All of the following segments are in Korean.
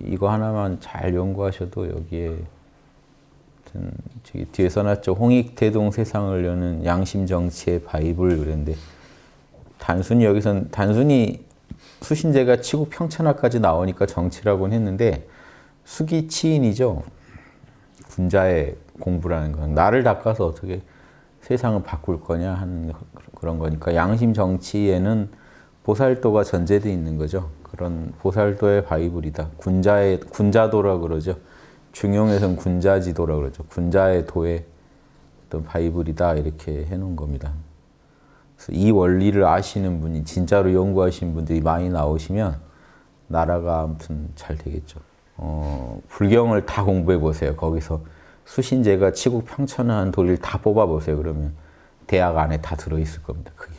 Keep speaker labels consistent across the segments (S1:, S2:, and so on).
S1: 이거 하나만 잘 연구하셔도 여기에 저기 뒤에 써놨죠. 홍익대동 세상을 여는 양심정치의 바이블 그랬는데 단순히 여기선 단순히 수신제가 치국 평천하까지 나오니까 정치라고는 했는데 수기 치인이죠. 군자의 공부라는 건 나를 닦아서 어떻게 세상을 바꿀 거냐 하는 그런 거니까 양심 정치에는 보살도가 전제되어 있는 거죠. 그런 보살도의 바이블이다. 군자의 군자도라 그러죠. 중용에서는 군자지도라 그러죠. 군자의 도의 어떤 바이블이다 이렇게 해놓은 겁니다. 이 원리를 아시는 분이 진짜로 연구하신 분들이 많이 나오시면 나라가 아무튼 잘 되겠죠. 어, 불경을 다 공부해 보세요. 거기서 수신제가 치국 평천한 도리를 다 뽑아 보세요. 그러면 대학 안에 다 들어 있을 겁니다. 그게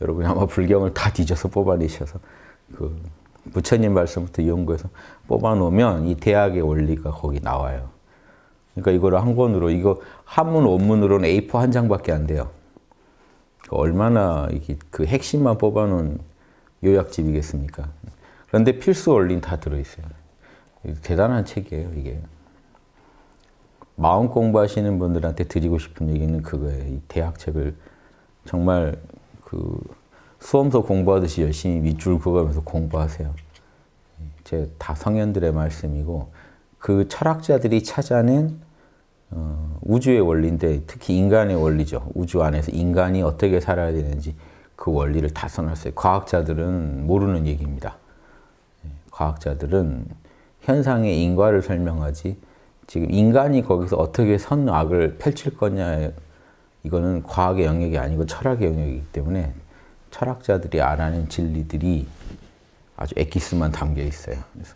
S1: 여러분이 아마 불경을 다 뒤져서 뽑아내셔서 그 부처님 말씀부터 연구해서 뽑아놓으면 이 대학의 원리가 거기 나와요. 그러니까 이거를 한 권으로 이거 한문 원문으로는 A4 한 장밖에 안 돼요. 얼마나 이게 그 핵심만 뽑아놓은 요약집이겠습니까? 그런데 필수 원리는 다 들어있어요. 대단한 책이에요, 이게. 마음 공부하시는 분들한테 드리고 싶은 얘기는 그거예요. 이 대학 책을 정말 그 수험서 공부하듯이 열심히 밑줄 그어가면서 공부하세요. 제 다 성현들의 말씀이고 그 철학자들이 찾아낸 어, 우주의 원리인데 특히 인간의 원리죠. 우주 안에서 인간이 어떻게 살아야 되는지 그 원리를 다 써놨어요. 과학자들은 모르는 얘기입니다. 예, 과학자들은 현상의 인과를 설명하지 지금 인간이 거기서 어떻게 선악을 펼칠 거냐 이거는 과학의 영역이 아니고 철학의 영역이기 때문에 철학자들이 알아낸 진리들이 아주 엑기스만 담겨 있어요. 그래서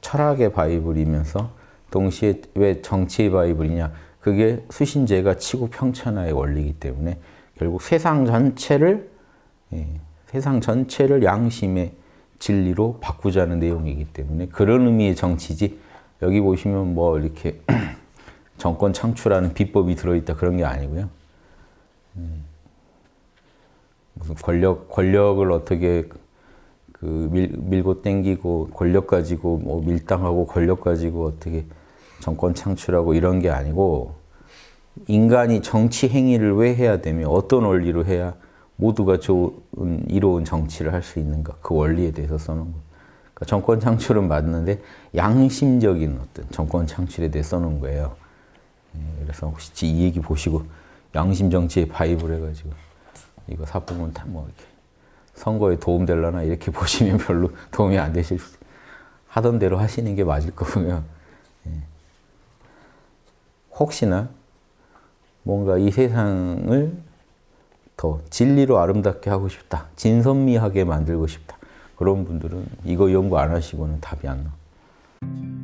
S1: 철학의 바이블이면서 동시에 왜 정치의 바이블이냐? 그게 수신제가 치고 평천하의 원리이기 때문에 결국 세상 전체를 예, 세상 전체를 양심의 진리로 바꾸자는 내용이기 때문에 그런 의미의 정치지 여기 보시면 뭐 이렇게 정권 창출하는 비법이 들어있다 그런 게 아니고요. 음, 무슨 권력 권력을 어떻게 그 밀, 밀고 땡기고 권력 가지고 뭐 밀당하고 권력 가지고 어떻게 정권 창출하고 이런 게 아니고 인간이 정치 행위를 왜 해야 되며 어떤 원리로 해야 모두가 좋은 이로운 정치를 할 수 있는가 그 원리에 대해서 써놓은 거. 그러니까 정권 창출은 맞는데 양심적인 어떤 정권 창출에 대해 써놓은 거예요. 예, 그래서 혹시 이 얘기 보시고 양심 정치의 바이블 해가지고 이거 사보면 다뭐 이렇게 선거에 도움 될라나 이렇게 보시면 별로 도움이 안 되실 수 하던 대로 하시는 게 맞을 거고요. 예. 혹시나 뭔가 이 세상을 더 진리로 아름답게 하고 싶다. 진선미하게 만들고 싶다. 그런 분들은 이거 연구 안 하시고는 답이 안 나.